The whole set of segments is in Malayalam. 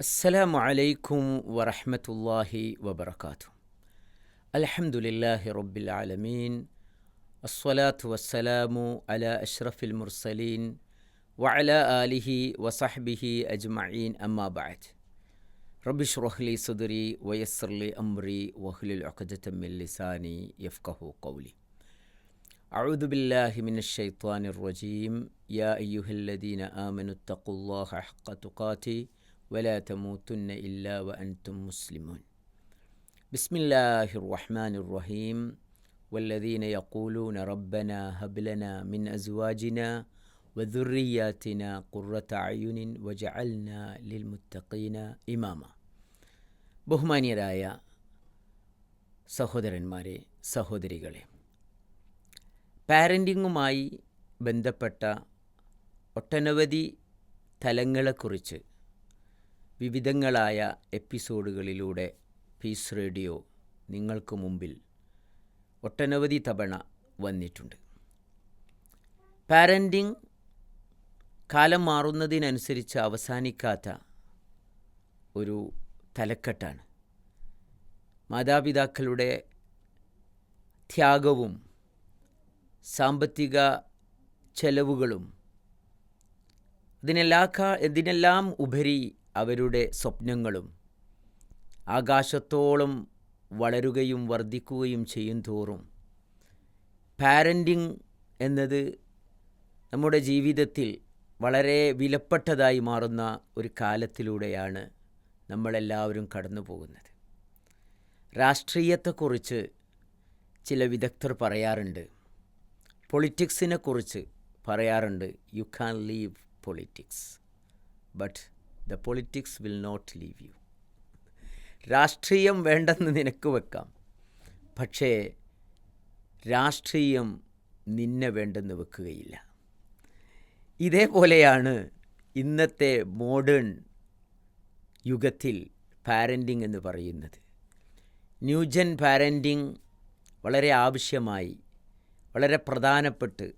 السلام عليكم ورحمة الله وبركاته. الحمد لله رب العالمين الصلاة والسلام على أشرف المرسلين وعلى آله وصحبه أجمعين أما بعد. رب اشرح لي صدري ويسر لي أمري واحلل عقدة من لساني يفقه قولي. أعوذ بالله من الشيطان الرجيم. يا أيها الذين آمنوا اتقوا الله حق تقاته ولا تموتن إلا وأنتم مسلمون بسم الله الرحمن الرحيم والذين يقولون ربنا هب لنا من أزواجنا وذرياتنا قرة أعين وجعلنا للمتقين إماما ബഹുമാന്യരായ സഹോദരന്മാരെ സഹോദരികളെ പാരൻറ്റിങ്ങുമായി ബന്ധപ്പെട്ട ഒട്ടനവധി തലങ്ങളെക്കുറിച്ച് വിവിധങ്ങളായ എപ്പിസോഡുകളിലൂടെ പീസ് റേഡിയോ നിങ്ങൾക്ക് മുമ്പിൽ ഒട്ടനവധി തവണ വന്നിട്ടുണ്ട്. പാരന്റിങ് കാലം മാറുന്നതിനനുസരിച്ച് അവസാനിക്കാത്ത ഒരു തലക്കെട്ടാണ്. മാതാപിതാക്കളുടെ ത്യാഗവും സാമ്പത്തിക ചെലവുകളും ഇതിനെല്ലാ ഇതിനെല്ലാം ഉപരി അവരുടെ സ്വപ്നങ്ങളും ആകാശത്തോളം വളരുകയും വർദ്ധിക്കുകയും ചെയ്യും തോറും പാരന്റിങ് എന്നത് നമ്മുടെ ജീവിതത്തിൽ വളരെ വിലപ്പെട്ടതായി മാറുന്ന ഒരു കാലത്തിലൂടെയാണ് നമ്മളെല്ലാവരും കടന്നു പോകുന്നത് രാഷ്ട്രീയത്തെക്കുറിച്ച് ചില വിദഗ്ധർ പറയാറുണ്ട്. പൊളിറ്റിക്സിനെ കുറിച്ച് പറയാറുണ്ട്. You can leave politics but the politics will not leave you രാഷ്ട്രീയം വേണ്ടെന്ന് നിനക്ക് വെക്കാം. പക്ഷേ രാഷ്ട്രീയം നിന്നെ വേണ്ടെന്ന് വെക്കുകയില്ല. ഇതേപോലെയാണ് ഇന്നത്തെ മോഡേൺ യുഗത്തിൽ പാരന്റിങ് എന്ന് പറയുന്നത്. ന്യൂജൻ പാരന്റിങ് വളരെ ആവശ്യമായി വളരെ പ്രധാനപ്പെട്ട്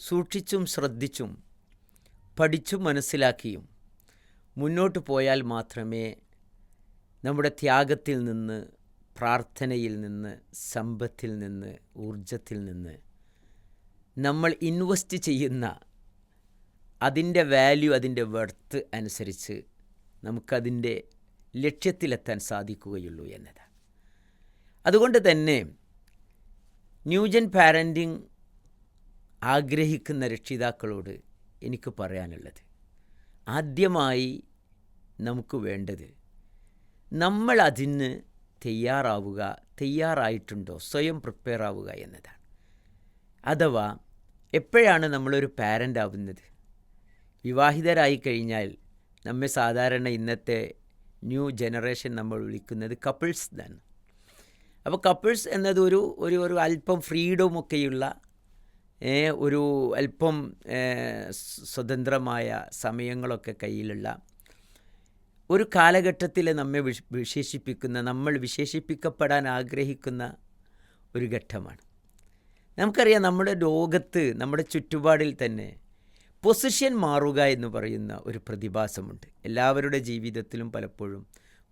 സൂക്ഷിച്ചും ശ്രദ്ധിച്ചും പഠിച്ചും മനസ്സിലാക്കിയും മുന്നോട്ട് പോയാൽ മാത്രമേ നമ്മുടെ ത്യാഗത്തിൽ നിന്ന് പ്രാർത്ഥനയിൽ നിന്ന് സമ്പത്തിൽ നിന്ന് ഊർജത്തിൽ നിന്ന് നമ്മൾ ഇൻവെസ്റ്റ് ചെയ്യുന്ന അതിന്റെ വാല്യൂ അതിന്റെ വെർത്ത് അനുസരിച്ച് നമുക്കതിന്റെ ലക്ഷ്യത്തിലെത്താൻ സാധിക്കുകയുള്ളൂ എന്നതാണ്. അതുകൊണ്ട് തന്നെ ന്യൂജൻ പാരന്റിങ് ആഗ്രഹിക്കുന്ന രക്ഷിതാക്കളോട് എനിക്ക് പറയാനുള്ളത് ആദ്യമായി നമുക്ക് വേണ്ടത്. നമ്മൾ അതിന് തയ്യാറാവുക തയ്യാറായിട്ടുണ്ടോ സ്വയം പ്രിപ്പയർ ആവുക എന്നതാണ്. അഥവാ എപ്പോഴാണ് നമ്മളൊരു പാരന്റ് ആവുന്നത്? വിവാഹിതരായി കഴിഞ്ഞാൽ നമ്മെ സാധാരണ ഇന്നത്തെ ന്യൂ ജനറേഷൻ നമ്മൾ വിളിക്കുന്നത് കപ്പിൾസ് എന്നാണ് അപ്പോൾ കപ്പിൾസ് എന്നത് ഒരു ഒരു ഒരു അല്പം ഫ്രീഡമൊക്കെയുള്ള ഒരു അല്പം സ്വതന്ത്രമായ സമയങ്ങളൊക്കെ കയ്യിലുള്ള ഒരു കാലഘട്ടത്തിൽ നമ്മെ വിശേഷിപ്പിക്കുന്ന നമ്മൾ വിശേഷിപ്പിക്കപ്പെടാൻ ആഗ്രഹിക്കുന്ന ഒരു ഘട്ടമാണ്. നമുക്കറിയാം നമ്മുടെ ലോകത്ത് നമ്മുടെ ചുറ്റുപാടിൽ തന്നെ പൊസിഷൻ മാറുക എന്ന് പറയുന്ന ഒരു പ്രതിഭാസമുണ്ട്. എല്ലാവരുടെ ജീവിതത്തിലും പലപ്പോഴും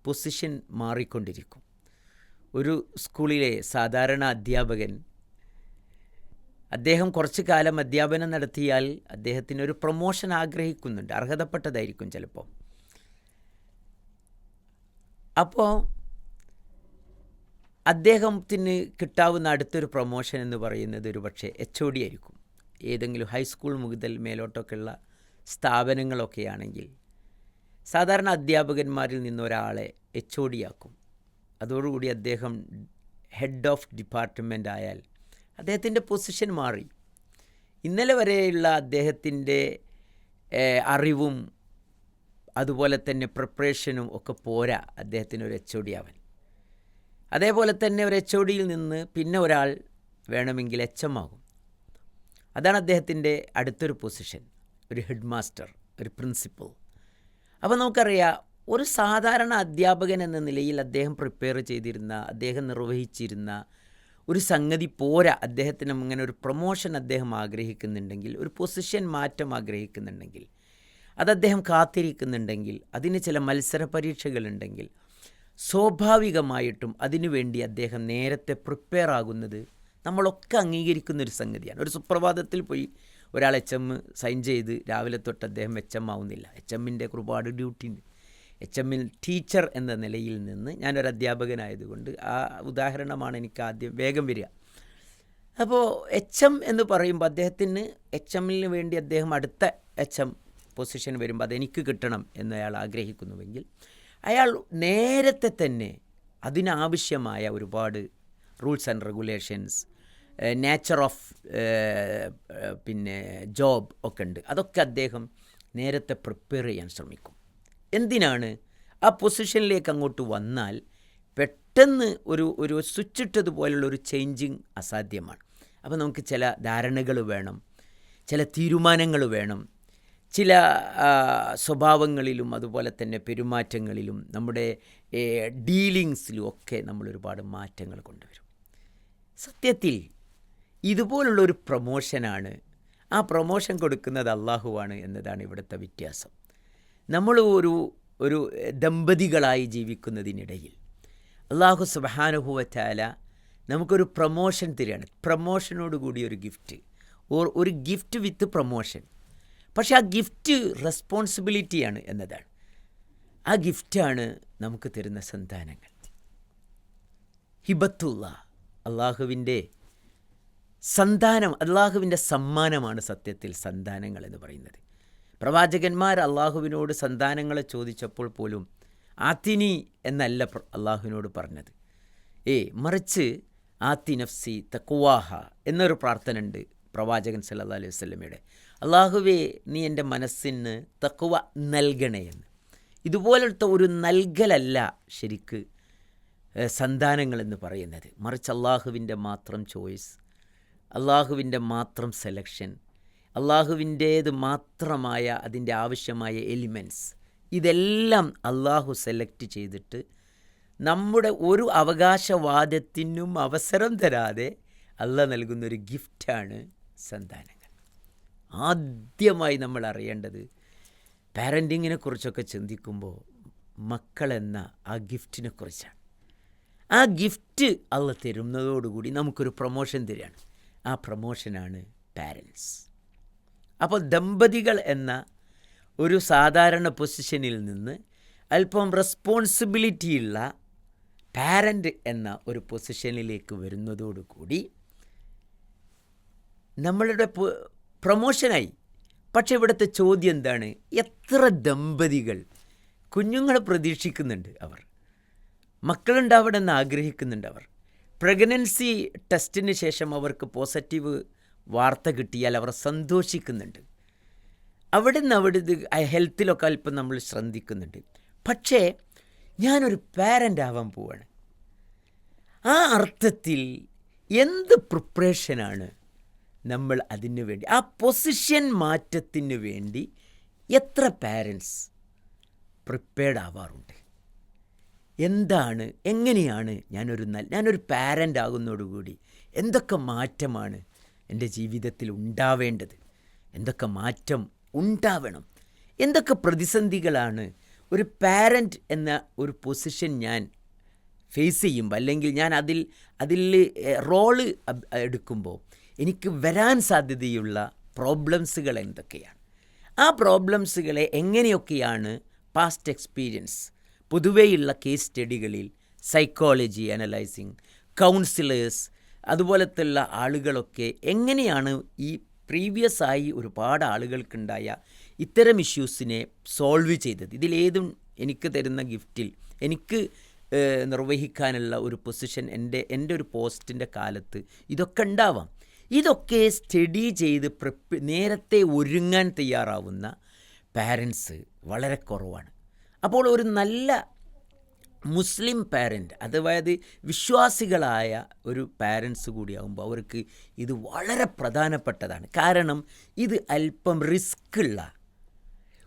പൊസിഷൻ മാറിക്കൊണ്ടിരിക്കും. ഒരു സ്കൂളിലെ സാധാരണ അധ്യാപകൻ അദ്ദേഹം കുറച്ച് കാലം അധ്യാപനം നടത്തിയാൽ അദ്ദേഹത്തിന് ഒരു പ്രൊമോഷൻ ആഗ്രഹിക്കുന്നുണ്ട്. അർഹതപ്പെട്ടതായിരിക്കും ചിലപ്പോൾ. അപ്പോൾ അദ്ദേഹത്തിന് കിട്ടാവുന്ന അടുത്തൊരു പ്രൊമോഷൻ എന്ന് പറയുന്നത് ഒരു പക്ഷേ എച്ച് ഒ ഡി ആയിരിക്കും. ഏതെങ്കിലും ഹൈസ്കൂൾ മുതൽ മേലോട്ടൊക്കെയുള്ള സ്ഥാപനങ്ങളൊക്കെ ആണെങ്കിൽ സാധാരണ അധ്യാപകന്മാരിൽ നിന്നൊരാളെ എച്ച് ഒ ഡി ആക്കും. അതോടുകൂടി അദ്ദേഹം ഹെഡ് ഓഫ് ഡിപ്പാർട്ട്മെന്റ് ആയാൽ അദ്ദേഹത്തിന്റെ പൊസിഷൻ മാറി. ഇന്നലെ വരെയുള്ള അദ്ദേഹത്തിന്റെ അറിവും അതുപോലെ തന്നെ പ്രിപ്പറേഷനും ഒക്കെ പോരാ അദ്ദേഹത്തിന് ഒരു എച്ച് ഒ ഡി ആവാൻ. അതേപോലെ തന്നെ ഒരു എച്ച് ഒ ഡിയിൽ നിന്ന് പിന്നെ ഒരാൾ വേണമെങ്കിൽ എച്ച് എം ആകും. അതാണ് അദ്ദേഹത്തിന്റെ അടുത്തൊരു പൊസിഷൻ ഒരു ഹെഡ് മാസ്റ്റർ ഒരു പ്രിൻസിപ്പൽ അപ്പോൾ നമുക്കറിയാം ഒരു സാധാരണ അധ്യാപകൻ എന്ന നിലയിൽ അദ്ദേഹം പ്രിപ്പയർ ചെയ്തിരുന്ന അദ്ദേഹം നിർവഹിച്ചിരുന്ന ഒരു സംഗതി പോരാ. അദ്ദേഹത്തിന് അങ്ങനെ ഒരു പ്രൊമോഷൻ അദ്ദേഹം ആഗ്രഹിക്കുന്നുണ്ടെങ്കിൽ ഒരു പൊസിഷൻ മാറ്റം ആഗ്രഹിക്കുന്നുണ്ടെങ്കിൽ അത് അദ്ദേഹം കാത്തിരിക്കുന്നുണ്ടെങ്കിൽ അതിന് ചില മത്സര പരീക്ഷകളുണ്ടെങ്കിൽ സ്വാഭാവികമായിട്ടും അതിനുവേണ്ടി അദ്ദേഹം നേരത്തെ പ്രിപ്പയർ ആകുന്നത് നമ്മളൊക്കെ അംഗീകരിക്കുന്ന ഒരു സംഗതിയാണ്. ഒരു സുപ്രഭാതത്തിൽ പോയി ഒരാൾ എച്ച് എം സൈൻ ചെയ്ത് രാവിലെ തൊട്ട് അദ്ദേഹം എച്ച് എം ആവുന്നില്ല. എച്ച് എമ്മിന്റെ ഒരുപാട് ഡ്യൂട്ടി ഉണ്ട്. എച്ച് എമ്മിൽ ടീച്ചർ എന്ന നിലയിൽ നിന്ന് ഞാനൊരു അധ്യാപകനായതുകൊണ്ട് ആ ഉദാഹരണമാണ് എനിക്ക് ആദ്യം വേഗം വരിക. അപ്പോൾ എച്ച് എം എന്ന് പറയുമ്പോൾ അദ്ദേഹത്തിന് എച്ച് എമ്മിന് വേണ്ടി അദ്ദേഹം അടുത്ത എച്ച് എം പൊസിഷൻ വരുമ്പോൾ അതെനിക്ക് കിട്ടണം എന്ന് അയാൾ ആഗ്രഹിക്കുന്നുവെങ്കിൽ അയാൾ നേരത്തെ തന്നെ അതിനാവശ്യമായ ഒരുപാട് rules and regulations nature of പിന്നെ ജോബ് ഒക്കെ ഉണ്ട്. അതൊക്കെ അദ്ദേഹം നേരത്തെ പ്രിപ്പയർ ചെയ്യാൻ ശ്രമിക്കും. എന്തിനാണ്? ആ പൊസിഷനിലേക്ക് അങ്ങോട്ട് വന്നാൽ പെട്ടെന്ന് ഒരു ഒരു സ്വിച്ച് ഇട്ടതുപോലുള്ള ഒരു ചേഞ്ചിങ് അസാധ്യമാണ്. അപ്പോൾ നമുക്ക് ചില ധാരണകൾ വേണം ചില തീരുമാനങ്ങൾ വേണം. ചില സ്വഭാവങ്ങളിലും അതുപോലെ തന്നെ പെരുമാറ്റങ്ങളിലും നമ്മുടെ ഡീലിങ്സിലും ഒക്കെ നമ്മൾ ഒരുപാട് മാറ്റങ്ങൾ കൊണ്ടുവരും. സത്യത്തിൽ ഇതുപോലുള്ള ഒരു പ്രൊമോഷനാണ് ആ പ്രൊമോഷൻ കൊടുക്കുന്നത് അള്ളാഹുവാണ് എന്നതാണ് ഇവിടുത്തെ വ്യത്യാസം. നമ്മൾ ഒരു ഒരു ദമ്പതികളായി ജീവിക്കുന്നതിനിടയിൽ അള്ളാഹു സുബാനുഭവത്താല നമുക്കൊരു പ്രൊമോഷൻ തരികയാണ്. പ്രൊമോഷനോട് കൂടി ഒരു ഗിഫ്റ്റ്. ഒരു ഗിഫ്റ്റ് വിത്ത് പ്രൊമോഷൻ. പക്ഷേ ആ ഗിഫ്റ്റ് റെസ്പോൺസിബിലിറ്റിയാണ് എന്നതാണ്. ആ ഗിഫ്റ്റാണ് നമുക്ക് തരുന്ന സന്താനങ്ങൾ. ഹിബത്തുള്ള അള്ളാഹുവിന്റെ സന്താനം അള്ളാഹുവിന്റെ സമ്മാനമാണ് സത്യത്തിൽ സന്താനങ്ങൾ എന്ന് പറയുന്നത്. പ്രവാചകന്മാർ അള്ളാഹുവിനോട് സന്താനങ്ങളെ ചോദിച്ചപ്പോൾ പോലും ആത്തിനി എന്നല്ല അള്ളാഹുവിനോട് പറഞ്ഞത്. ഏ മറിച്ച് ആത്തി നഫ്സി തക്കുവാഹ എന്നൊരു പ്രാർത്ഥന ഉണ്ട് പ്രവാചകൻ സല്ലാ അലൈഹി വസല്ലമയുടെ. അള്ളാഹുവേ നീ എന്റെ മനസ്സിന് തക്കുവ നൽകണേ എന്ന്. ഇതുപോലത്തെ ഒരു നൽകലല്ല ശരിക്ക് സന്താനങ്ങളെന്ന് പറയുന്നത്. മറിച്ച് അള്ളാഹുവിന്റെ മാത്രം ചോയ്സ് അള്ളാഹുവിന്റെ മാത്രം സെലക്ഷൻ അള്ളാഹുവിന്റേത് മാത്രമായ അതിന്റെ ആവശ്യമായ എലിമെന്റ്സ് ഇതെല്ലാം അള്ളാഹു സെലക്ട് ചെയ്തിട്ട് നമ്മുടെ ഒരു അവകാശവാദത്തിനും അവസരം തരാതെ അല്ല നൽകുന്നൊരു ഗിഫ്റ്റാണ് സന്താനങ്ങൾ ആദ്യമായി നമ്മൾ അറിയേണ്ടത് പാരന്റിങ്ങിനെ കുറിച്ചൊക്കെ ചിന്തിക്കുമ്പോൾ മക്കളെന്ന ആ ഗിഫ്റ്റിനെ കുറിച്ചാണ്. ആ ഗിഫ്റ്റ് അള്ള തരുന്നതോടുകൂടി നമുക്കൊരു പ്രൊമോഷൻ തരികയാണ്. ആ പ്രൊമോഷനാണ് പാരൻസ്. അപ്പോൾ ദമ്പതികൾ എന്ന ഒരു സാധാരണ പൊസിഷനിൽ നിന്ന് അല്പം റെസ്പോൺസിബിലിറ്റിയുള്ള പാരന്റ് എന്ന ഒരു പൊസിഷനിലേക്ക് വരുന്നതോടുകൂടി നമ്മളുടെ പ്രൊമോഷനായി. പക്ഷേ ഇവിടുത്തെ ചോദ്യം എന്താണ്? എത്ര ദമ്പതികൾ? കുഞ്ഞുങ്ങളെ പ്രതീക്ഷിക്കുന്നുണ്ട് അവർ. മക്കളുണ്ടാവണമെന്ന് ആഗ്രഹിക്കുന്നുണ്ട് അവർ. പ്രഗ്നൻസി ടെസ്റ്റിന് ശേഷം അവർക്ക് പോസിറ്റീവ് വാർത്ത കിട്ടിയാൽ അവർ സന്തോഷിക്കുന്നുണ്ട്. അവിടെ നിന്ന് അവിടെ ഇത് ഹെൽത്തിലൊക്കെ അല്പം നമ്മൾ ശ്രദ്ധിക്കുന്നുണ്ട്. പക്ഷേ ഞാനൊരു പാരന്റ് ആവാൻ പോവാണ്. ആ അർത്ഥത്തിൽ എന്ത് പ്രിപ്പറേഷനാണ് നമ്മൾ അതിനു വേണ്ടി ആ പൊസിഷൻ മാറ്റത്തിന് വേണ്ടി എത്ര പാരൻസ് പ്രിപ്പയർഡ് ആവാറുണ്ട്? എന്താണ് എങ്ങനെയാണ് ഞാനൊരു നല്ല ഞാനൊരു പാരന്റ് ആകുന്നതോടുകൂടി എന്തൊക്കെ മാറ്റമാണ് എന്റെ ജീവിതത്തിൽ ഉണ്ടാവേണ്ടത്? എന്തൊക്കെ മാറ്റം ഉണ്ടാവണം? എന്തൊക്കെ പ്രതിസന്ധികളാണ് ഒരു പാരന്റ് എന്ന ഒരു പൊസിഷൻ ഞാൻ ഫേസ് ചെയ്യുമ്പോൾ അല്ലെങ്കിൽ ഞാൻ അതിൽ അതിൽ റോൾ എടുക്കുമ്പോൾ എനിക്ക് വരാൻ സാധ്യതയുള്ള പ്രോബ്ലംസുകൾ എന്തൊക്കെയാണ്? ആ പ്രോബ്ലംസുകളെ എങ്ങനെയൊക്കെയാണ് പാസ്റ്റ് എക്സ്പീരിയൻസ് പൊതുവെയുള്ള കേസ് സ്റ്റഡികളിൽ സൈക്കോളജി അനലൈസിങ് കൗൺസിലേഴ്സ് അതുപോലത്തുള്ള ആളുകളൊക്കെ എങ്ങനെയാണ് ഈ പ്രീവിയസ് ആയി ഒരുപാട് ആളുകൾക്കുണ്ടായ ഇത്തരം ഇഷ്യൂസിനെ സോൾവ് ചെയ്തത്? ഇതിലേതും എനിക്ക് തരുന്ന ഗിഫ്റ്റിൽ എനിക്ക് നിർവഹിക്കാനുള്ള ഒരു പൊസിഷൻ എന്റെ എന്റെ ഒരു പോസ്റ്റിന്റെ കാലത്ത് ഇതൊക്കെ ഉണ്ടാവാം. ഇതൊക്കെ സ്റ്റഡി ചെയ്ത് പ്രിപ്പി നേരത്തെ ഒരുങ്ങാൻ തയ്യാറാവുന്ന പാരൻസ് വളരെ കുറവാണ്. അപ്പോൾ ഒരു നല്ല മുസ്ലിം പാരന്റ് അതായത് വിശ്വാസികളായ ഒരു പാരൻസ് കൂടിയാകുമ്പോൾ അവർക്ക് ഇത് വളരെ പ്രധാനപ്പെട്ടതാണ്. കാരണം ഇത് അല്പം റിസ്ക്കുള്ള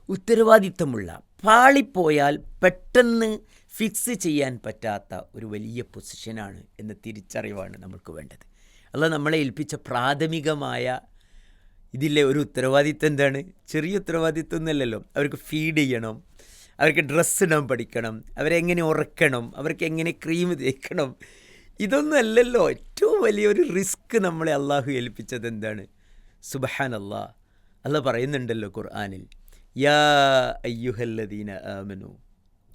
ഉത്തരവാദിത്തമുള്ള പാളിപ്പോയാൽ പെട്ടെന്ന് ഫിക്സ് ചെയ്യാൻ പറ്റാത്ത ഒരു വലിയ പൊസിഷനാണ് എന്ന തിരിച്ചറിവാണ് നമുക്ക് വേണ്ടത്. അല്ല നമ്മളെ ഏൽപ്പിച്ച പ്രാഥമികമായ ഇതിലെ ഒരു ഉത്തരവാദിത്വം എന്താണ്? ചെറിയ ഉത്തരവാദിത്വം എന്നല്ലല്ലോ അവർക്ക് ഫീഡ് ചെയ്യണം അവർക്ക് ഡ്രസ്സ് ഇടാൻ പഠിക്കണം അവരെങ്ങനെ ഉറക്കണം അവർക്ക് എങ്ങനെ ക്രീം തേക്കണം. ഇതൊന്നും അല്ലല്ലോ. ഏറ്റവും വലിയൊരു റിസ്ക് നമ്മളെ അള്ളാഹു ഏൽപ്പിച്ചത് എന്താണ്? സുബഹാൻ അള്ളാ അല്ല പറയുന്നുണ്ടല്ലോ ഖുർആാനിൽ യാ അയ്യുഹല്ലദീന ആമനു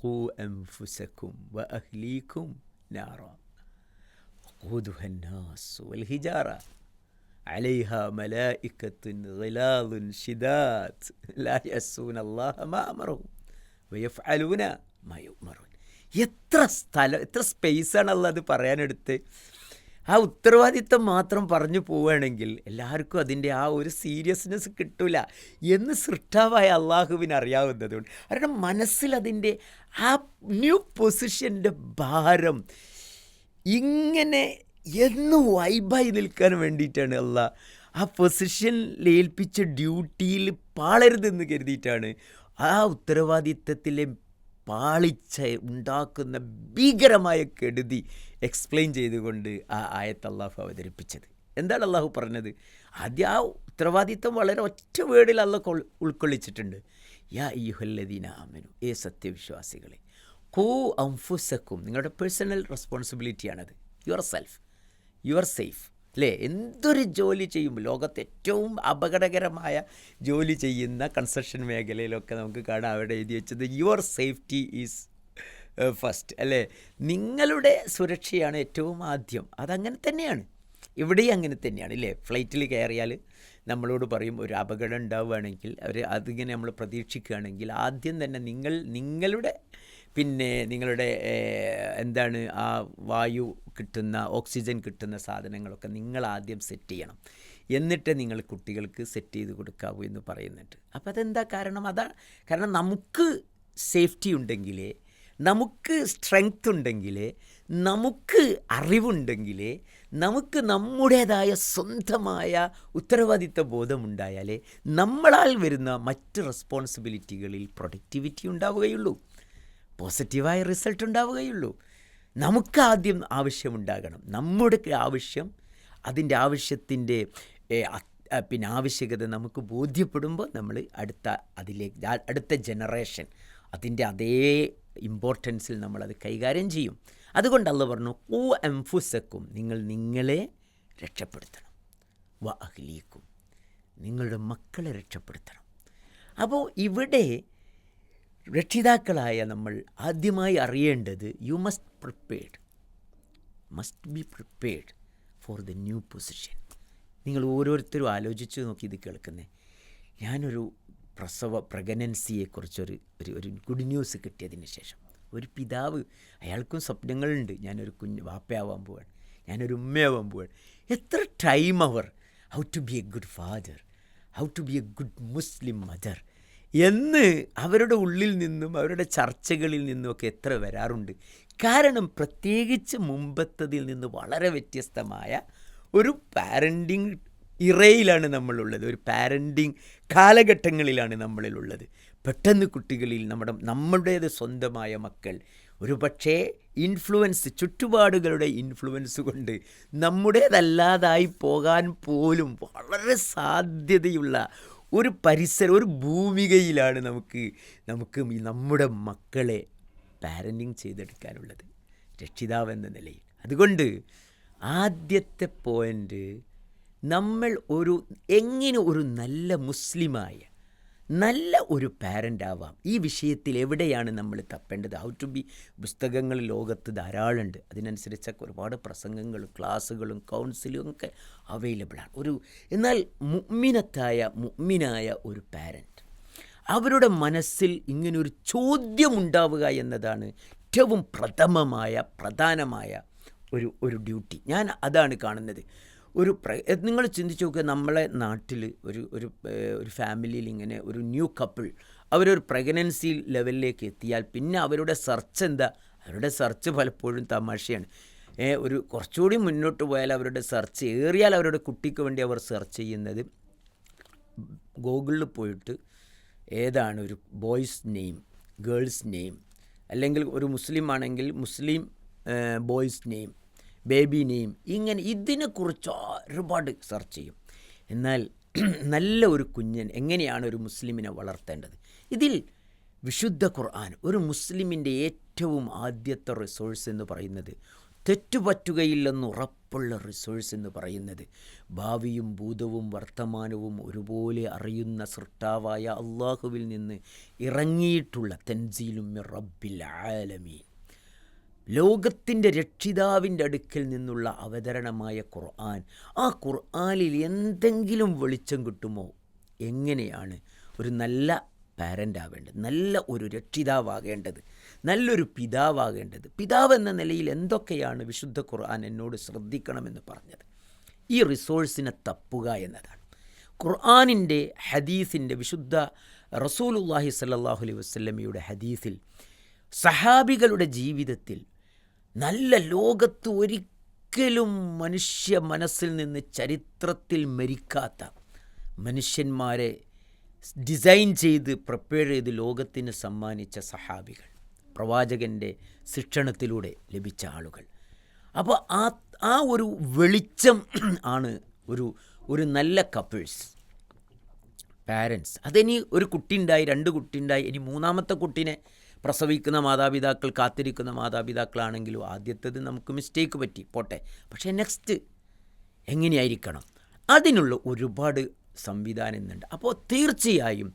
ഖൂ അൻഫുസക്കും വ അഹ്ലീക്കും وقودها الناس والحجارة عليها ملائكة غلاظ شداد لا يأسون الله ما أمرهم ويفعلون ما يؤمرون എത്ര സ്ഥലം എത്ര സ്പേസാണല്ലോ അത് പറയാനെടുത്ത് ആ ഉത്തരവാദിത്തം മാത്രം പറഞ്ഞു പോവുകയാണെങ്കിൽ എല്ലാവർക്കും അതിൻ്റെ ആ ഒരു സീരിയസ്നെസ് കിട്ടില്ല എന്ന് സൃഷ്ടാവായ അള്ളാഹുവിന് അറിയാവുന്നതുകൊണ്ട് അവരുടെ മനസ്സിൽ അതിൻ്റെ ആ ന്യൂ പൊസിഷൻ്റെ ഭാരം ഇങ്ങനെ എന്ന് വൈബായി നിൽക്കാൻ വേണ്ടിയിട്ടാണ് അല്ല ആ പൊസിഷൻ ഏൽപ്പിച്ച ഡ്യൂട്ടിയിൽ പാളരുതെന്ന് കരുതിയിട്ടാണ് ആ ഉത്തരവാദിത്തത്തിലെ പാളിച്ച ഉണ്ടാക്കുന്ന ഭീകരമായ കെടുതി എക്സ്പ്ലെയിൻ ചെയ്തുകൊണ്ട് ആ ആയത്ത് അള്ളാഹു അവതരിപ്പിച്ചത്. എന്താണ് അള്ളാഹു പറഞ്ഞത്? ആദ്യം ആ ഉത്തരവാദിത്തം വളരെ ഒറ്റ വേടിൽ അള്ളാഹ് കൊൾ- ഉൾക്കൊള്ളിച്ചിട്ടുണ്ട്. യാ ഈ യുഹല്ലദീന ആമനു. ഏ സത്യവിശ്വാസികളെ കൂ അംഫുസക്കും. നിങ്ങളുടെ പേഴ്സണൽ റെസ്പോൺസിബിലിറ്റിയാണത് യുവർ സെൽഫ് യുവർ സേഫ് അല്ലേ എന്തൊരു ജോലി ചെയ്യുമ്പോൾ ലോകത്ത് ഏറ്റവും അപകടകരമായ ജോലി ചെയ്യുന്ന കൺസ്ട്രക്ഷൻ മേഖലയിലൊക്കെ നമുക്ക് കാണാം. അവിടെ എഴുതി വെച്ചത് യുവർ സേഫ്റ്റി ഈസ് ഫസ്റ്റ് അല്ലേ? നിങ്ങളുടെ സുരക്ഷയാണ് ഏറ്റവും ആദ്യം. അതങ്ങനെ തന്നെയാണ്. ഇവിടെയും അങ്ങനെ തന്നെയാണ്. ഇല്ലേ ഫ്ലൈറ്റിൽ കയറിയാൽ നമ്മളോട് പറയും ഒരു അപകടം ഉണ്ടാവുകയാണെങ്കിൽ അവർ അതിങ്ങനെ നമ്മൾ പ്രതീക്ഷിക്കുകയാണെങ്കിൽ ആദ്യം തന്നെ നിങ്ങൾ നിങ്ങളുടെ പിന്നെ നിങ്ങളുടെ എന്താണ് ആ വായു കിട്ടുന്ന ഓക്സിജൻ കിട്ടുന്ന സാധനങ്ങളൊക്കെ നിങ്ങൾ ആദ്യം സെറ്റ് ചെയ്യണം. എന്നിട്ട് നിങ്ങൾ കുട്ടികൾക്ക് സെറ്റ് ചെയ്ത് കൊടുക്കാവൂ എന്ന് പറയുന്നുണ്ട്. അപ്പോൾ അതെന്താ കാരണം? അതാ കാരണം നമുക്ക് സേഫ്റ്റി ഉണ്ടെങ്കിലേ നമുക്ക് സ്ട്രെങ്ത് ഉണ്ടെങ്കിലേ നമുക്ക് അറിവുണ്ടെങ്കിലേ നമുക്ക് നമ്മുടേതായ സ്വന്തമായ ഉത്തരവാദിത്ത ബോധമുണ്ടായാലേ നമ്മളാൽ വരുന്ന മറ്റ് റെസ്പോൺസിബിലിറ്റികളിൽ പ്രൊഡക്ടിവിറ്റി ഉണ്ടാവുകയുള്ളൂ. പോസിറ്റീവായ റിസൾട്ട് ഉണ്ടാവുകയുള്ളൂ. നമുക്ക് ആദ്യം ആവശ്യമുണ്ടാകണം. നമ്മുടെ ആവശ്യം അതിന്റെ ആവശ്യത്തിന്റെ പിന്നെ ആവശ്യകത നമുക്ക് ബോധ്യപ്പെടുമ്പോൾ നമ്മൾ അടുത്ത അതിലേക്ക് അടുത്ത ജനറേഷൻ അതിന്റെ അതേ ഇമ്പോർട്ടൻസിൽ നമ്മളത് കൈകാര്യം ചെയ്യും. അതുകൊണ്ട് പറഞ്ഞു ഓ എംഫുസക്കും നിങ്ങൾ നിങ്ങളെ രക്ഷപ്പെടുത്തണം. വ അഹ്ലീക്കും നിങ്ങളുടെ മക്കളെ രക്ഷപ്പെടുത്തണം. അപ്പോൾ ഇവിടെ രക്ഷിതാക്കളായ നമ്മൾ ആദ്യമായി അറിയേണ്ടത് you must prepared must be prepared for the new position നിങ്ങൾ ഓരോരുത്തരും ആലോചിച്ച് നോക്കി ഇത് കേൾക്കുന്നേ. ഞാനൊരു പ്രസവ പ്രഗ്നൻസിയെക്കുറിച്ചൊരു ഒരു ഒരു ഗുഡ് ന്യൂസ് കിട്ടിയതിന് ശേഷം. ഒരു പിതാവ് അയാൾക്കും സ്വപ്നങ്ങളുണ്ട്. ഞാനൊരു കുഞ്ഞ് വാപ്പയാവാൻ പോവാണ്. ഞാനൊരു ഉമ്മയാവാൻ പോവാണ്. എത്ര time our. How to be a good father how to be a good Muslim mother എന്ന് അവരുടെ ഉള്ളിൽ നിന്നും അവരുടെ ചർച്ചകളിൽ നിന്നുമൊക്കെ എത്ര വരാറുണ്ട്. കാരണം പ്രത്യേകിച്ച് മുമ്പത്തതിൽ നിന്ന് വളരെ വ്യത്യസ്തമായ ഒരു പാരന്റിങ് ഇറയിലാണ് നമ്മളുള്ളത്. ഒരു പാരന്റിങ് കാലഘട്ടങ്ങളിലാണ് നമ്മളിലുള്ളത്. പെട്ടെന്ന് കുട്ടികളിൽ നമ്മുടെ നമ്മുടേത് സ്വന്തമായ മക്കൾ ഒരു പക്ഷേ ഇൻഫ്ലുവൻസ് ചുറ്റുപാടുകളുടെ ഇൻഫ്ലുവൻസ് കൊണ്ട് നമ്മുടേതല്ലാതായി പോകാൻ പോലും വളരെ സാധ്യതയുള്ള ഒരു പരിസരം ഒരു ഭൂമികയിലാണ് നമുക്ക് നമുക്ക് നമ്മുടെ മക്കളെ പാരന്റിങ് ചെയ്തെടുക്കാനുള്ളത്. രക്ഷിതാവ് എന്ന നിലയിൽ. അതുകൊണ്ട് ആദ്യത്തെ പോയിന്റ് നമ്മൾ ഒരു എങ്ങനെ ഒരു നല്ല മുസ്ലിമായ നല്ല ഒരു പാരന്റ് ആവാം. ഈ വിഷയത്തിൽ എവിടെയാണ് നമ്മൾ തപ്പേണ്ടത്? ഹൗ ടു ബി പുസ്തകങ്ങൾ ലോകത്ത് ധാരാളമുണ്ട്. അതിനനുസരിച്ചൊക്കെ ഒരുപാട് പ്രസംഗങ്ങളും ക്ലാസ്സുകളും കൗൺസിലും ഒക്കെ അവൈലബിളാണ് ഒരു എന്നാൽ മുമ്മിനത്തായ മുഅ്മിനായ ഒരു പാരന്റ് അവരുടെ മനസ്സിൽ ഇങ്ങനൊരു ചോദ്യമുണ്ടാവുക എന്നതാണ് ഏറ്റവും പ്രഥമമായ പ്രധാനമായ ഒരു ഒരു ഡ്യൂട്ടി ഞാൻ അതാണ് കാണുന്നത്. ഒരു നിങ്ങൾ ചിന്തിച്ച് നോക്കുക നമ്മളെ നാട്ടിൽ ഒരു ഒരു ഒരു ഫാമിലിയിൽ ഇങ്ങനെ ഒരു ന്യൂ കപ്പിൾ അവരൊരു പ്രഗ്നൻസി ലെവലിലേക്ക് എത്തിയാൽ പിന്നെ അവരുടെ സെർച്ച് എന്താ? അവരുടെ സെർച്ച് പലപ്പോഴും തമാശയാണ്. ഒരു കുറച്ചുകൂടി മുന്നോട്ട് പോയാൽ അവരുടെ സെർച്ച് ഏറിയാൽ അവരുടെ കുട്ടിക്ക് വേണ്ടി അവർ സെർച്ച് ചെയ്യുന്നത് ഗൂഗിളിൽ പോയിട്ട് ഏതാണ് ഒരു ബോയ്സ് നെയിം ഗേൾസ് നെയിം അല്ലെങ്കിൽ ഒരു മുസ്ലിം ആണെങ്കിൽ Muslim boys name baby name ഇങ്ങനെ ഇതിനെക്കുറിച്ച് ഒരുപാട് സെർച്ച് ചെയ്യും. എന്നാൽ നല്ല ഒരു കുഞ്ഞൻ എങ്ങനെയാണ് ഒരു മുസ്ലിമിനെ വളർത്തേണ്ടത്? ഇതിൽ വിശുദ്ധ ഖുർആൻ ഒരു മുസ്ലിമിന്റെ ഏറ്റവും ആദ്യത്തെ റിസോഴ്സ് എന്ന് പറയുന്നത് തെറ്റുപറ്റുകയില്ലെന്ന് ഉറപ്പുള്ള റിസോഴ്സ് എന്ന് പറയുന്നത് ഭാവിയും ഭൂതവും വർത്തമാനവും ഒരുപോലെ അറിയുന്ന സൃഷ്ടാവായ അള്ളാഹുവിൽ നിന്ന് ഇറങ്ങിയിട്ടുള്ള തൻസീലും റബ്ബിൽ ആലമീൻ. ലോകത്തിന്റെ രക്ഷിതാവിന്റെ അടുക്കൽ നിന്നുള്ള അവതരണമായ ഖുർആൻ. ആ ഖുർആനിൽ എന്തെങ്കിലും വെളിച്ചം കിട്ടുമോ? എങ്ങനെയാണ് ഒരു നല്ല പാരന്റ് ആവേണ്ടത്? നല്ല ഒരു രക്ഷിതാവാകേണ്ടത്? നല്ലൊരു പിതാവാകേണ്ടത്? പിതാവ് എന്ന നിലയിൽ എന്തൊക്കെയാണ് വിശുദ്ധ ഖുർആൻ എന്നോട് ശ്രദ്ധിക്കണമെന്ന് പറഞ്ഞത്? ഈ റിസോഴ്സിനെ തപ്പുക എന്നതാണ്. ഖുർആാനിന്റെ ഹദീസിന്റെ വിശുദ്ധ റസൂലുല്ലാഹി സല്ലാഹു അലൈഹി വസ്ലമിയുടെ ഹദീസിൽ സഹാബികളുടെ ജീവിതത്തിൽ നല്ല ലോകത്ത് ഒരിക്കലും മനുഷ്യ മനസ്സിൽ നിന്ന് ചരിത്രത്തിൽ മരിക്കാത്ത മനുഷ്യന്മാരെ ഡിസൈൻ ചെയ്ത് പ്രിപ്പയർ ചെയ്ത് ലോകത്തിന് സമ്മാനിച്ച സഹാബികൾ പ്രവാചകന്റെ ശിക്ഷണത്തിലൂടെ ലഭിച്ച ആളുകൾ. അപ്പോൾ ആ ആ ഒരു വെളിച്ചം ആണ് ഒരു ഒരു നല്ല കപ്പിൾസ് പാരൻസ് അതിനി ഒരു കുട്ടി ഉണ്ടായി രണ്ട് കുട്ടി ഉണ്ടായി ഇനി മൂന്നാമത്തെ കുട്ടീനെ പ്രസവിക്കുന്ന മാതാപിതാക്കൾ കാത്തിരിക്കുന്ന മാതാപിതാക്കളാണെങ്കിലും ആദ്യത്തേത് നമുക്ക് മിസ്റ്റേക്ക് പറ്റി. പോട്ടെ. പക്ഷേ നെക്സ്റ്റ് എങ്ങനെയായിരിക്കണം? അതിനുള്ള ഒരുപാട് സംവിധാനം ഇന്നുണ്ട്. അപ്പോൾ തീർച്ചയായും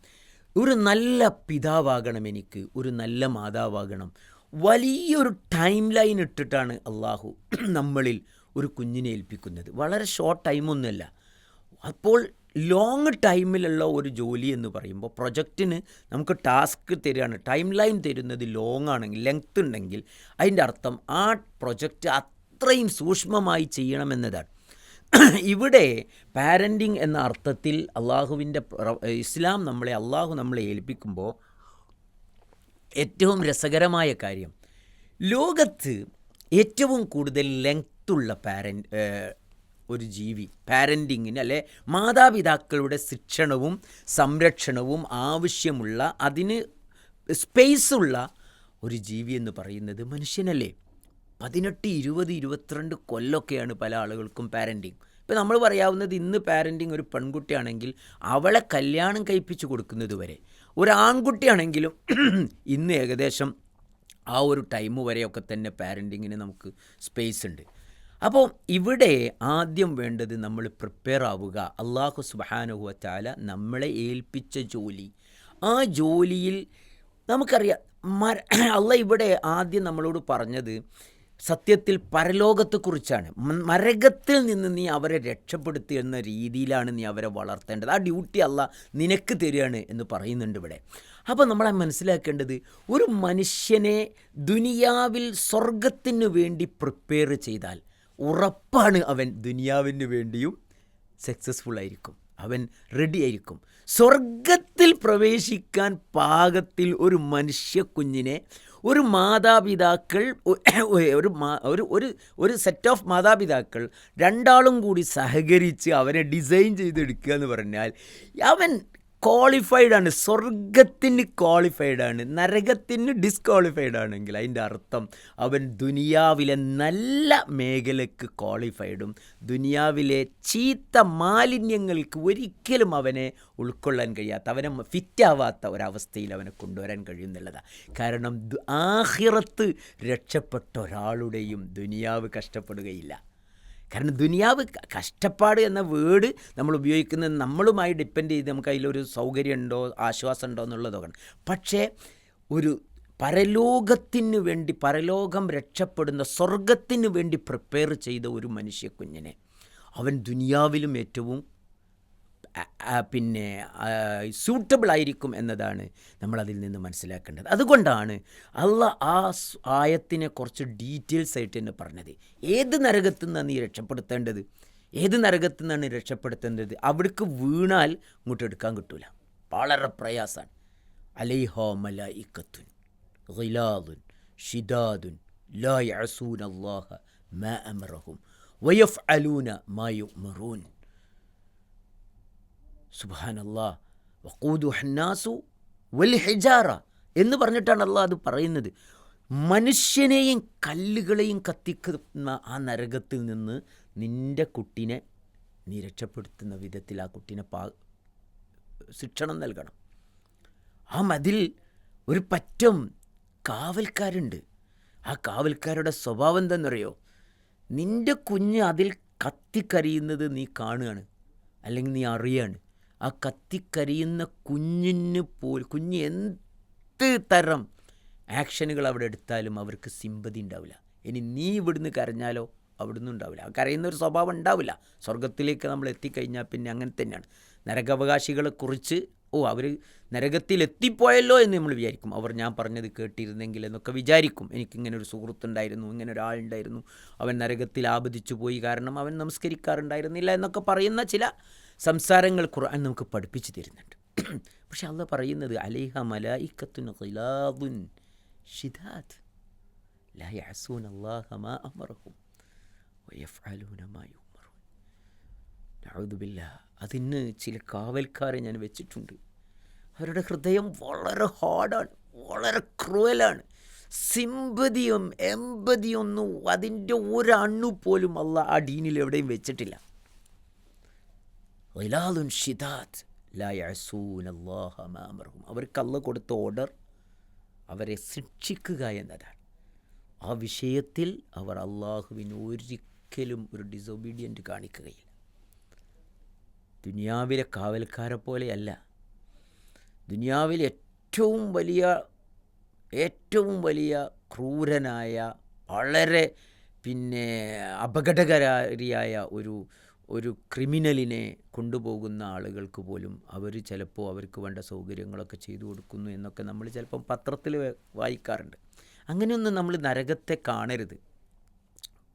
ഒരു നല്ല പിതാവാകണം എനിക്ക് ഒരു നല്ല മാതാവാകണം. വലിയൊരു ടൈം ലൈൻ ഇട്ടിട്ടാണ് അള്ളാഹു നമ്മളിൽ ഒരു കുഞ്ഞിനെ ഏൽപ്പിക്കുന്നത്. വളരെ ഷോർട്ട് ടൈമൊന്നുമല്ല അപ്പോൾ ലോങ് ടൈമിലുള്ള ഒരു ജോലി എന്ന് പറയുമ്പോൾ പ്രൊജക്റ്റിന് നമുക്ക് ടാസ്ക് തരികയാണ്. ടൈം ലൈൻ തരുന്നത് ലോങ് ആണെങ്കിൽ ലെങ്ത് ഉണ്ടെങ്കിൽ അതിന്റെ അർത്ഥം ആ പ്രൊജക്റ്റ് അത്രയും സൂക്ഷ്മമായി ചെയ്യണമെന്നതാണ്. ഇവിടെ പാരന്റിങ് എന്ന അർത്ഥത്തിൽ അള്ളാഹുവിന്റെ ഇസ്ലാം നമ്മളെ അള്ളാഹു നമ്മളെ ഏൽപ്പിക്കുമ്പോൾ ഏറ്റവും രസകരമായ കാര്യം ലോകത്ത് ഏറ്റവും കൂടുതൽ ലെങ്ത്തുള്ള പാരൻ ഒരു ജീവി പാരന്റിങ്ങിന് അല്ലെ മാതാപിതാക്കളുടെ ശിക്ഷണവും സംരക്ഷണവും ആവശ്യമുള്ള അതിന് സ്പേസുള്ള ഒരു ജീവി എന്ന് പറയുന്നത് മനുഷ്യനല്ലേ? പതിനെട്ട് ഇരുപത് ഇരുപത്തിരണ്ട് കൊല്ലൊക്കെയാണ് പല ആളുകൾക്കും പാരന്റിങ്. ഇപ്പോൾ നമ്മൾ പറയാവുന്നത് ഇന്ന് പാരന്റിങ് ഒരു പെൺകുട്ടിയാണെങ്കിൽ അവളെ കല്യാണം കഴിപ്പിച്ചു കൊടുക്കുന്നത് വരെ. ഒരു ആൺകുട്ടിയാണെങ്കിലും ഇന്ന് ഏകദേശം ആ ഒരു ടൈം വരെയൊക്കെ തന്നെ പാരന്റിങ്ങിന് നമുക്ക് സ്പേസ് ഉണ്ട് അപ്പോൾ ഇവിടെ ആദ്യം വേണ്ടത് നമ്മൾ പ്രിപ്പയർ ആവുക. അള്ളാഹു സുബാനുഹുവറ്റാല നമ്മളെ ഏൽപ്പിച്ച ജോലി. ആ ജോലിയിൽ നമുക്കറിയാം മര അള്ള ഇവിടെ ആദ്യം നമ്മളോട് പറഞ്ഞത് സത്യത്തിൽ പരലോകത്തെക്കുറിച്ചാണ്. മരകത്തിൽ നിന്ന് നീ അവരെ രക്ഷപ്പെടുത്തുക എന്ന രീതിയിലാണ് നീ അവരെ വളർത്തേണ്ടത്. ആ ഡ്യൂട്ടി അല്ല നിനക്ക് തരികയാണ് എന്ന് പറയുന്നുണ്ട് ഇവിടെ. അപ്പോൾ നമ്മളെ മനസ്സിലാക്കേണ്ടത് ഒരു മനുഷ്യനെ ദുനിയാവിൽ സ്വർഗത്തിന് വേണ്ടി പ്രിപ്പയർ ചെയ്താൽ ഉറപ്പാണ് അവൻ ദുനിയാവിന് വേണ്ടിയും സക്സസ്ഫുൾ ആയിരിക്കും. അവൻ റെഡി ആയിരിക്കും. സ്വർഗത്തിൽ പ്രവേശിക്കാൻ പാകത്തിൽ ഒരു മനുഷ്യ കുഞ്ഞിനെ ഒരു മാതാപിതാക്കൾ ഒരു ഒരു ഒരു ഒരു സെറ്റ് ഓഫ് മാതാപിതാക്കൾ രണ്ടാളും കൂടി സഹകരിച്ച് അവനെ ഡിസൈൻ ചെയ്തെടുക്കുക എന്ന് പറഞ്ഞാൽ അവൻ ക്വാളിഫൈഡ് ആണ്. സ്വർഗത്തിന് ക്വാളിഫൈഡ് ആണ്. നരകത്തിന് ഡിസ്ക്വാളിഫൈഡ് ആണെങ്കിൽ അതിന്റെ അർത്ഥം അവൻ ദുനിയാവിലെ നല്ല മേഖലയ്ക്ക് ക്വാളിഫൈഡും ദുനിയാവിലെ ചീത്ത മാലിന്യങ്ങൾക്ക് ഒരിക്കലും അവനെ ഉൾക്കൊള്ളാൻ കഴിയാത്ത അവനെ ഫിറ്റാവാത്ത ഒരവസ്ഥയിൽ അവനെ കൊണ്ടുവരാൻ കഴിയുന്നുള്ളതാണ് കാരണം ആഹിറത്ത് രക്ഷപ്പെട്ട ഒരാളുടെയും ദുനിയാവ് കഷ്ടപ്പെടുകയില്ല. കാരണം ദുനിയാവ് കഷ്ടപ്പാട് എന്ന വേർഡ് നമ്മൾ ഉപയോഗിക്കുന്നത് നമ്മളുമായി ഡിപ്പെൻഡ് ചെയ്ത് നമുക്ക് അതിലൊരു സൗകര്യമുണ്ടോ ആശ്വാസം ഉണ്ടോ എന്നുള്ളതൊക്കെ പക്ഷേ ഒരു പരലോകത്തിന് വേണ്ടി പരലോകം രക്ഷപ്പെടുന്ന സ്വർഗത്തിന് വേണ്ടി പ്രിപ്പയർ ചെയ്ത ഒരു മനുഷ്യ കുഞ്ഞിനെ അവൻ ദുനിയാവിലും ഏറ്റവും പിന്നെ സൂട്ടബിൾ ആയിരിക്കും എന്നതാണ് നമ്മളതിൽ നിന്ന് മനസ്സിലാക്കേണ്ടത്. അതുകൊണ്ടാണ് അള്ള ആ ആയത്തിനെ കുറച്ച് ഡീറ്റെയിൽസ് ആയിട്ട് തന്നെ പറഞ്ഞത്. ഏത് നരകത്തു നിന്നാണ് നീ രക്ഷപ്പെടുത്തേണ്ടത്? ഏത് നരകത്തു നിന്നാണ് രക്ഷപ്പെടുത്തേണ്ടത്? അവിടേക്ക് വീണാൽ ഇങ്ങോട്ട് എടുക്കാൻ കിട്ടൂല. വളരെ പ്രയാസമാണ് അലൈഹോ മലൈക്കത്തുൻ ഗിലാദുൻ ഷിദാദുൻ ലാ യഅസൂന അല്ലാഹ മാ അമറഹും വയഫ് അലൂന മായു യുഅ്മറൂൻ. സുബാനല്ലാ വക്കൂദു ഹന്നാസു വലി ഹിജാറ എന്ന് പറഞ്ഞിട്ടാണ് അള്ളാഹ് അത് പറയുന്നത്. മനുഷ്യനെയും കല്ലുകളെയും കത്തിക്കുന്ന ആ നരകത്തിൽ നിന്ന് നിന്റെ കുട്ടിനെ നീ രക്ഷപ്പെടുത്തുന്ന വിധത്തിൽ ആ കുട്ടിനെ പാ ശിക്ഷണം നൽകണം. ആ മതിൽ ഒരു പറ്റം കാവൽക്കാരുണ്ട്. ആ കാവൽക്കാരുടെ സ്വഭാവം എന്തെന്നറിയോ? നിന്റെ കുഞ്ഞ് അതിൽ കത്തിക്കരിയുന്നത് നീ കാണുകയാണ്. അല്ലെങ്കിൽ നീ അറിയാണ്. ആ കത്തിക്കരിയുന്ന കുഞ്ഞിന് പോൽ കുഞ്ഞ് എന്ത് തരം ആക്ഷനുകൾ അവിടെ എടുത്താലും അവർക്ക് സിമ്പതി ഉണ്ടാവില്ല. ഇനി നീ ഇവിടുന്ന് കരഞ്ഞാലോ അവിടുന്ന് ഉണ്ടാവില്ല. കരയുന്ന ഒരു സ്വഭാവം ഉണ്ടാവില്ല. സ്വർഗത്തിലേക്ക് നമ്മൾ എത്തിക്കഴിഞ്ഞാൽ പിന്നെ അങ്ങനെ തന്നെയാണ്. നരകാവകാശികളെക്കുറിച്ച് ഓ അവർ നരകത്തിൽ എത്തിപ്പോയല്ലോ എന്ന് നമ്മൾ വിചാരിക്കും. അവർ ഞാൻ പറഞ്ഞത് കേട്ടിരുന്നെങ്കിൽ എന്നൊക്കെ വിചാരിക്കും. എനിക്കിങ്ങനെ ഒരു സുഹൃത്തുണ്ടായിരുന്നു ഇങ്ങനെ ഒരാളുണ്ടായിരുന്നു അവൻ നരകത്തിൽ ആപതിച്ചു പോയി കാരണം അവൻ നമസ്കരിക്കാറുണ്ടായിരുന്നില്ല എന്നൊക്കെ പറയുന്ന ചില സംസാരങ്ങൾ ഖുർആൻ നമുക്ക് പഠിപ്പിച്ചു തരുന്നുണ്ട്. പക്ഷെ അള്ള പറയുന്നത് അലൈഹ മലായിക്കത്തുൻ ഖിലാദുൻ ഷിദാദ് നഊദു അതിന് ചില കാവൽക്കാരെ ഞാൻ വെച്ചിട്ടുണ്ട്. അവരുടെ ഹൃദയം വളരെ ഹാർഡാണ് വളരെ ക്രൂവലാണ്. സിമ്പതിയും എമ്പതിയൊന്നും അതിന്റെ ഒരണ്ണു പോലും അല്ല ആ ഡീനിൽ എവിടെയും വെച്ചിട്ടില്ല. ഖിലാലുൻ ഷിദാദ് ലാ യഅസൂന അല്ലാഹ മാ അമറഹും അവർക്ക് അല്ല കൊടുത്ത ഓർഡർ അവരെ ശിക്ഷിക്കുക എന്നതാണ്. ആ വിഷയത്തിൽ അവർ അള്ളാഹുവിന് ഒരിക്കലും ഒരു ഡിസൊബീഡിയന്റ് കാണിക്കുകയില്ല. ദുനിയാവിലെ കാവൽക്കാരെ പോലെയല്ല. ദുനിയാവിൽ ഏറ്റവും വലിയ ഏറ്റവും വലിയ ക്രൂരനായ വളരെ പിന്നെ അപകടകരാരിയായ ഒരു ഒരു ക്രിമിനലിനെ കൊണ്ടുപോകുന്ന ആളുകൾക്ക് പോലും അവർ ചിലപ്പോൾ അവർക്ക് വേണ്ട സൗകര്യങ്ങളൊക്കെ ചെയ്തു കൊടുക്കുന്നു എന്നൊക്കെ നമ്മൾ ചിലപ്പം പത്രത്തിൽ വായിക്കാറുണ്ട്. അങ്ങനെയൊന്നും നമ്മൾ നരകത്തെ കാണരുത്.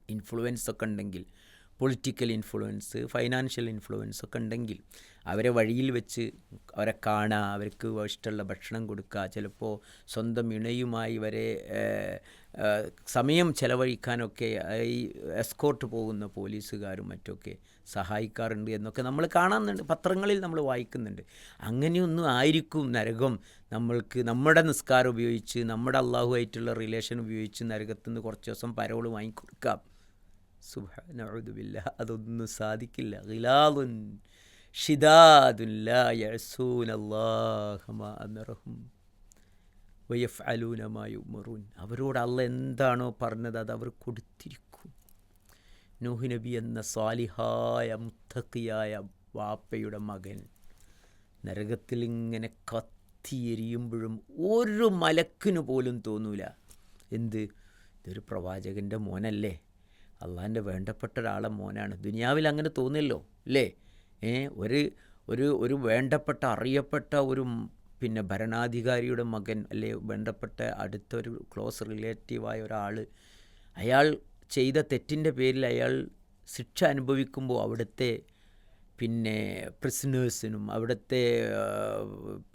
ഇൻഫ്ലുവൻസ് ഒക്കെ ഉണ്ടെങ്കിൽ പൊളിറ്റിക്കൽ ഇൻഫ്ലുവൻസ് ഫൈനാൻഷ്യൽ ഇൻഫ്ലുവൻസ് ഒക്കെ ഉണ്ടെങ്കിൽ അവരെ വഴിയിൽ വെച്ച് അവരെ കാണുക അവർക്ക് ഇഷ്ടമുള്ള ഭക്ഷണം കൊടുക്കുക ചിലപ്പോൾ സ്വന്തം ഇണയുമായി വരെ സമയം ചെലവഴിക്കാനൊക്കെ ഈ എസ്കോർട്ട് പോകുന്ന പോലീസുകാരും മറ്റൊക്കെ സഹായിക്കാറുണ്ട് എന്നൊക്കെ നമ്മൾ കാണുന്നുണ്ട് പത്രങ്ങളിൽ നമ്മൾ വായിക്കുന്നുണ്ട്. അങ്ങനെയൊന്നും ആയിരിക്കും നരകം. നമ്മൾക്ക് നമ്മുടെ നിസ്കാരം ഉപയോഗിച്ച് നമ്മുടെ അള്ളാഹുമായിട്ടുള്ള റിലേഷൻ ഉപയോഗിച്ച് നരകത്തു നിന്ന് കുറച്ച് ദിവസം പരോൾ വാങ്ങിക്കൊടുക്കാം. സുബാനഅുദുബില്ല അതൊന്നും സാധിക്കില്ല. ഗിലാദുൻ ഷിദാദുല്ലാ യസൂൻ യഅസൂന അല്ലാഹ അലൂനമായി യുമറൂൻ അവരോട് അല്ല എന്താണോ പറഞ്ഞത് അത് അവർ കൊടുത്തിരിക്കും. നൂഹ് നബി എന്ന സ്വാലിഹായ മുത്തക്കിയായ വാപ്പയുടെ മകൻ നരകത്തിൽ ഇങ്ങനെ കത്തിയെരിയുമ്പോഴും ഒരു മലക്കിനു പോലും തോന്നൂല. എന്ത്? ഇതൊരു പ്രവാചകന്റെ മോനല്ലേ? അള്ളാന്റെ വേണ്ടപ്പെട്ട ഒരാളെ മോനാണ്. ദുനിയാവിൽ അങ്ങനെ തോന്നില്ലോ അല്ലേ? ഏ ഒരു ഒരു ഒരു വേണ്ടപ്പെട്ട അറിയപ്പെട്ട ഒരു പിന്നെ ഭരണാധികാരിയുടെ മകൻ അല്ലെ വേണ്ടപ്പെട്ട അടുത്തൊരു ക്ലോസ് റിലേറ്റീവായ ഒരാൾ അയാൾ ചെയ്ത തെറ്റിന്റെ പേരിൽ അയാൾ ശിക്ഷ അനുഭവിക്കുമ്പോൾ അവിടുത്തെ പിന്നെ പ്രിസണേഴ്സിനും അവിടുത്തെ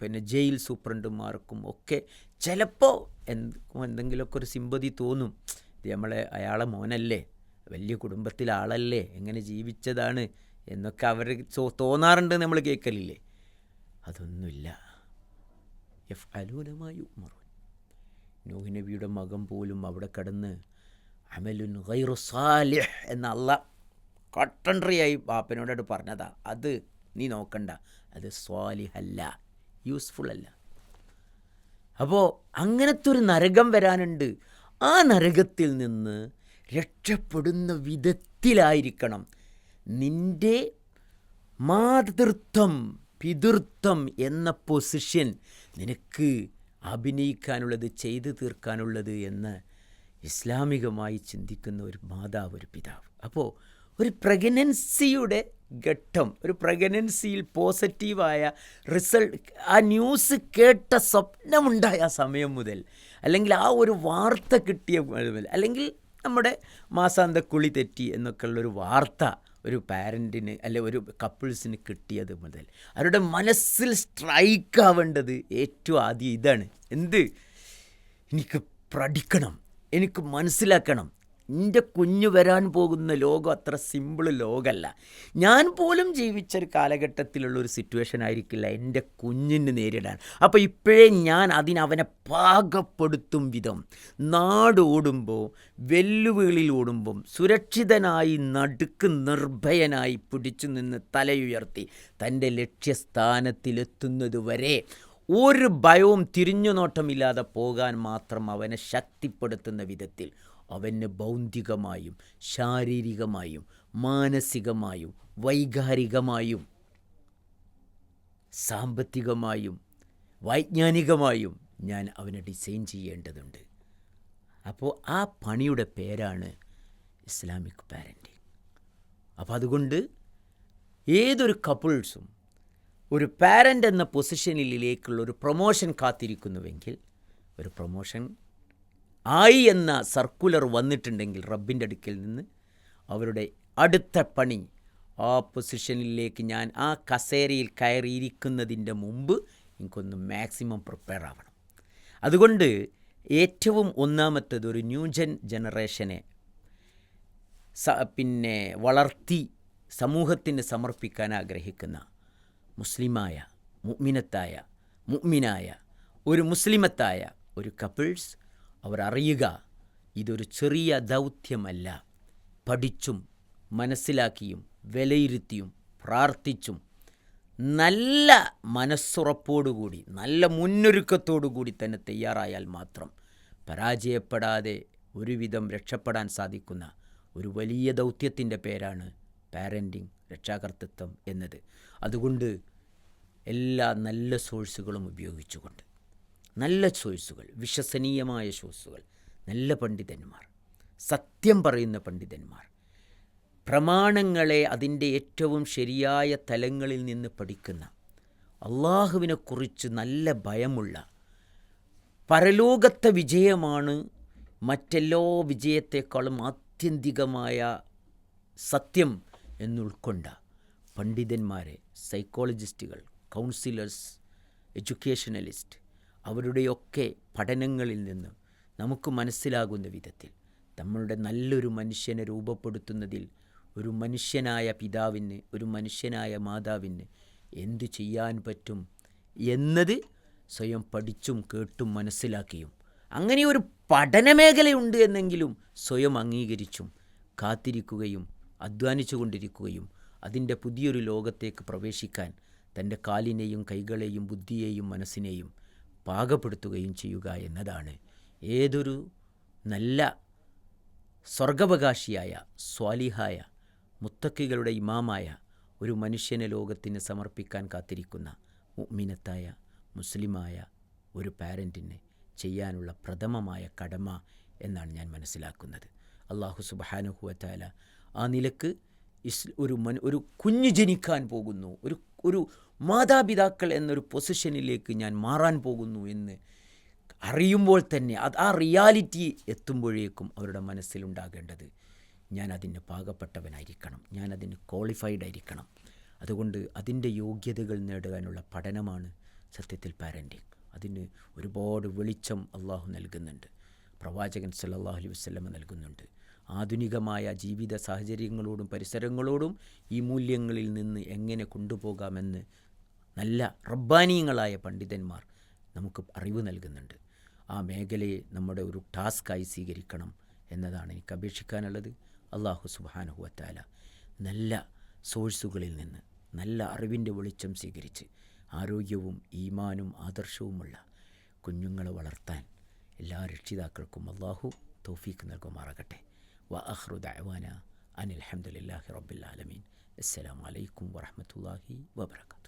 പിന്നെ ജയിൽ സൂപ്രണ്ടുമാർക്കും ഒക്കെ ചിലപ്പോൾ എന്ത് എന്തെങ്കിലുമൊക്കെ ഒരു സിമ്പതി തോന്നും. ഇത് നമ്മളെ അയാളെ മോനല്ലേ വലിയ കുടുംബത്തിലെ ആളല്ലേ എങ്ങനെ ജീവിച്ചതാണ് എന്നൊക്കെ അവർ തോന്നാറുണ്ട് നമ്മൾ കേൾക്കലില്ലേ? അതൊന്നുമില്ല. എഫ് അലൂനമായി ഉമറുൻ നൂഹ് നബിയുടെ മകൻ പോലും അവിടെ കടന്ന് അമലുൻ ഗൈറു സാലിഹ് എന്ന അല്ല കട്ടൻട്രിയായി ബാപ്പനോടോട് പറഞ്ഞതാ. അത് നീ നോക്കണ്ട. അത് സ്വാലിഹല്ല യൂസ്ഫുൾ അല്ല അപ്പോൾ അങ്ങനത്തെ ഒരു നരകം വരാനുണ്ട്. ആ നരകത്തിൽ നിന്ന് രക്ഷപ്പെടുന്ന വിധത്തിലായിരിക്കണം. നിന്റെ മാതൃത്വം പിതൃത്വം എന്ന പൊസിഷൻ നിനക്ക് അഭിനയിക്കാനുള്ളത് ചെയ്തു തീർക്കാനുള്ളത് എന്ന് ഇസ്ലാമികമായി ചിന്തിക്കുന്ന ഒരു മാതാവ് ഒരു പിതാവ്. അപ്പോൾ ഒരു പ്രഗ്നൻസിയുടെ ഘട്ടം ഒരു പ്രഗ്നൻസിയിൽ പോസിറ്റീവായ റിസൾട്ട് ആ ന്യൂസ് കേട്ട സ്വപ്നമുണ്ടായ സമയം മുതൽ അല്ലെങ്കിൽ ആ ഒരു വാർത്ത കിട്ടിയ അല്ലെങ്കിൽ നമ്മുടെ മാസാന്ത കുളി തെറ്റി എന്നൊക്കെയുള്ളൊരു വാർത്ത ഒരു പാരന്റിന് അല്ലെ ഒരു കപ്പിൾസിന് കിട്ടിയത് മുതൽ അവരുടെ മനസ്സിൽ സ്ട്രൈക്ക് ആവേണ്ടത് ഏറ്റവും ആദ്യം ഇതാണ്. എന്ത്? എനിക്ക് പഠിക്കണം. എനിക്ക് മനസ്സിലാക്കണം. എന്റെ കുഞ്ഞു വരാൻ പോകുന്ന ലോകം അത്ര സിമ്പിൾ ലോകമല്ല ഞാൻ പോലും ജീവിച്ചൊരു കാലഘട്ടത്തിലുള്ള ഒരു സിറ്റുവേഷൻ ആയിരിക്കില്ല എന്റെ കുഞ്ഞിന് നേരിടാൻ. അപ്പോൾ ഇപ്പോഴേ ഞാൻ അതിനവനെ പാകപ്പെടുത്തും വിധം. നാടോടുമ്പോൾ വെല്ലുവിളിയിൽ ഓടുമ്പം സുരക്ഷിതനായി നടുക്ക് നിർഭയനായി പിടിച്ചു നിന്ന് തലയുയർത്തി തന്റെ ലക്ഷ്യസ്ഥാനത്തിലെത്തുന്നത് വരെ ഒരു ഭയവും തിരിഞ്ഞു നോട്ടമില്ലാതെ പോകാൻ മാത്രം അവനെ ശക്തിപ്പെടുത്തുന്ന വിധത്തിൽ അവന് ബൗദ്ധികമായും ശാരീരികമായും മാനസികമായും വൈകാരികമായും സാമ്പത്തികമായും വൈജ്ഞാനികമായും ഞാൻ അവനെ ഡിസൈൻ ചെയ്യേണ്ടതുണ്ട്. അപ്പോൾ ആ പണിയുടെ പേരാണ് ഇസ്ലാമിക് പാരന്റിങ് അപ്പോൾ അതുകൊണ്ട് ഏതൊരു കപ്പിൾസും ഒരു പാരന്റ് എന്ന പൊസിഷനിലേക്കുള്ള ഒരു പ്രൊമോഷൻ കാത്തിരിക്കുന്നുവെങ്കിൽ ഒരു പ്രൊമോഷൻ ആയി എന്ന സർക്കുലർ വന്നിട്ടുണ്ടെങ്കിൽ റബ്ബിന്റെ അടുക്കൽ നിന്ന് അവരുടെ അടുത്ത പണി ആ പൊസിഷനിലേക്ക് ഞാൻ ആ കസേരയിൽ കയറിയിരിക്കുന്നതിന്റെ മുമ്പ് എനിക്കൊന്ന് മാക്സിമം പ്രിപ്പയർ ആവണം. അതുകൊണ്ട് ഏറ്റവും ഒന്നാമത്തേത് ഒരു ന്യൂജൻ ജനറേഷനെ പിന്നെ വളർത്തി സമൂഹത്തിന് സമർപ്പിക്കാൻ ആഗ്രഹിക്കുന്ന മുസ്ലിമായ മുഅ്മിനത്തായ മുഅ്മിനായ ഒരു മുസ്ലിമത്തായ ഒരു കപ്പിൾസ് അവർ അറിയുക ഇതൊരു ചെറിയ ദൗത്യമല്ല. പഠിച്ചും മനസ്സിലാക്കിയും വിലയിരുത്തിയും പ്രാർത്ഥിച്ചും നല്ല മനസ്സുറപ്പോടുകൂടി നല്ല മുന്നൊരുക്കത്തോടുകൂടി തന്നെ തയ്യാറായാൽ മാത്രം പരാജയപ്പെടാതെ ഒരുവിധം രക്ഷപ്പെടാൻ സാധിക്കുന്ന ഒരു വലിയ ദൗത്യത്തിന്റെ പേരാണ് പാരന്റിങ് രക്ഷാകർത്തൃത്വം എന്നത്. അതുകൊണ്ട് എല്ലാ നല്ല സോഴ്സുകളും ഉപയോഗിച്ചുകൊണ്ട് നല്ല ചോയ്സുകൾ വിശ്വസനീയമായ ചോയ്സുകൾ. നല്ല പണ്ഡിതന്മാർ സത്യം പറയുന്ന പണ്ഡിതന്മാർ. പ്രമാണങ്ങളെ അതിന്റെ ഏറ്റവും ശരിയായ തലങ്ങളിൽ നിന്ന് പഠിക്കുന്ന അള്ളാഹുവിനെക്കുറിച്ച് നല്ല ഭയമുള്ള പരലോകത്തെ വിജയമാണ് മറ്റെല്ലോ വിജയത്തെക്കാളും ആത്യന്തികമായ സത്യം എന്നുൾക്കൊണ്ട പണ്ഡിതന്മാരെ സൈക്കോളജിസ്റ്റുകൾ കൗൺസിലേഴ്സ് എഡ്യൂക്കേഷണലിസ്റ്റ് അവരുടെയൊക്കെ പഠനങ്ങളിൽ നിന്ന് നമുക്ക് മനസ്സിലാകുന്ന വിധത്തിൽ നമ്മളുടെ നല്ലൊരു മനുഷ്യനെ രൂപപ്പെടുത്തുന്നതിൽ ഒരു മനുഷ്യനായ പിതാവിന് ഒരു മനുഷ്യനായ മാതാവിന് എന്തു ചെയ്യാൻ പറ്റും എന്നത് സ്വയം പഠിച്ചും കേട്ടും മനസ്സിലാക്കിയും അങ്ങനെ ഒരു പഠനമേഖലയുണ്ട് എന്നെങ്കിലും സ്വയം അംഗീകരിച്ചും കാത്തിരിക്കുകയും അധ്വാനിച്ചു കൊണ്ടിരിക്കുകയും അതിന്റെ പുതിയൊരു ലോകത്തേക്ക് പ്രവേശിക്കാൻ തന്റെ കാലിനെയും കൈകളെയും ബുദ്ധിയെയും മനസ്സിനെയും പാകപ്പെടുത്തുകയും ചെയ്യുക എന്നതാണ്. ഏതൊരു നല്ല സ്വർഗവകാശിയായ സ്വാലിഹായ മുത്തക്കികളുടെ ഇമാമായ ഒരു മനുഷ്യനെ ലോകത്തിന് സമർപ്പിക്കാൻ കാത്തിരിക്കുന്ന മുഅ്മിനത്തായ മുസ്ലിമായ ഒരു പാരന്റിന് ചെയ്യാനുള്ള പ്രഥമമായ കടമ എന്നാണ് ഞാൻ മനസ്സിലാക്കുന്നത്. അള്ളാഹു സുബാനുഹുവത്താല ആ നിലയ്ക്ക് ഇസ് ഒരു മൻ ഒരു കുഞ്ഞ് ജനിക്കാൻ പോകുന്നു. ഒരു ഒരു മാതാപിതാക്കൾ എന്നൊരു പൊസിഷനിലേക്ക് ഞാൻ മാറാൻ പോകുന്നു എന്ന് അറിയുമ്പോൾ തന്നെ അത് ആ റിയാലിറ്റി എത്തുമ്പോഴേക്കും അവരുടെ മനസ്സിലുണ്ടാകേണ്ടത് ഞാൻ അതിന് പാകപ്പെട്ടവനായിരിക്കണം ഞാൻ അതിന് ക്വാളിഫൈഡ് ആയിരിക്കണം. അതുകൊണ്ട് അതിന്റെ യോഗ്യതകൾ നേടുവാനുള്ള പഠനമാണ് സത്യത്തിൽ പാരന്റിങ് അതിന് ഒരുപാട് വെളിച്ചം അള്ളാഹു നൽകുന്നുണ്ട്. പ്രവാചകൻ സല്ലാഹു അലൈഹി വസ്ലമ നൽകുന്നുണ്ട്. ആധുനികമായ ജീവിത സാഹചര്യങ്ങളോടും പരിസരങ്ങളോടും ഈ മൂല്യങ്ങളിൽ നിന്ന് എങ്ങനെ കൊണ്ടുപോകാമെന്ന് നല്ല റബ്ബാനീയങ്ങളായ പണ്ഡിതന്മാർ നമുക്ക് അറിവ് നൽകുന്നുണ്ട്. ആ മേഖലയെ നമ്മുടെ ഒരു ടാസ്ക്കായി സ്വീകരിക്കണം എന്നതാണ് എനിക്ക് അപേക്ഷിക്കാനുള്ളത്. അള്ളാഹു സുബാനുഹുവത്താല നല്ല സോഴ്സുകളിൽ നിന്ന് നല്ല അറിവിന്റെ വെളിച്ചം സ്വീകരിച്ച് ആരോഗ്യവും ഈമാനും ആദർശവുമുള്ള കുഞ്ഞുങ്ങളെ വളർത്താൻ എല്ലാ രക്ഷിതാക്കൾക്കും അള്ളാഹു തൗഫീഖ് നൽകുമാറാകട്ടെ. വ അഹ്റു ദഅവാന അനിൽ അൽഹംദുലില്ലാഹി റബ്ബിൽ ആലമീൻ. അസ്സലാമു അലൈക്കും വറഹ്മത്തുള്ളാഹി വബറകാതുഹു.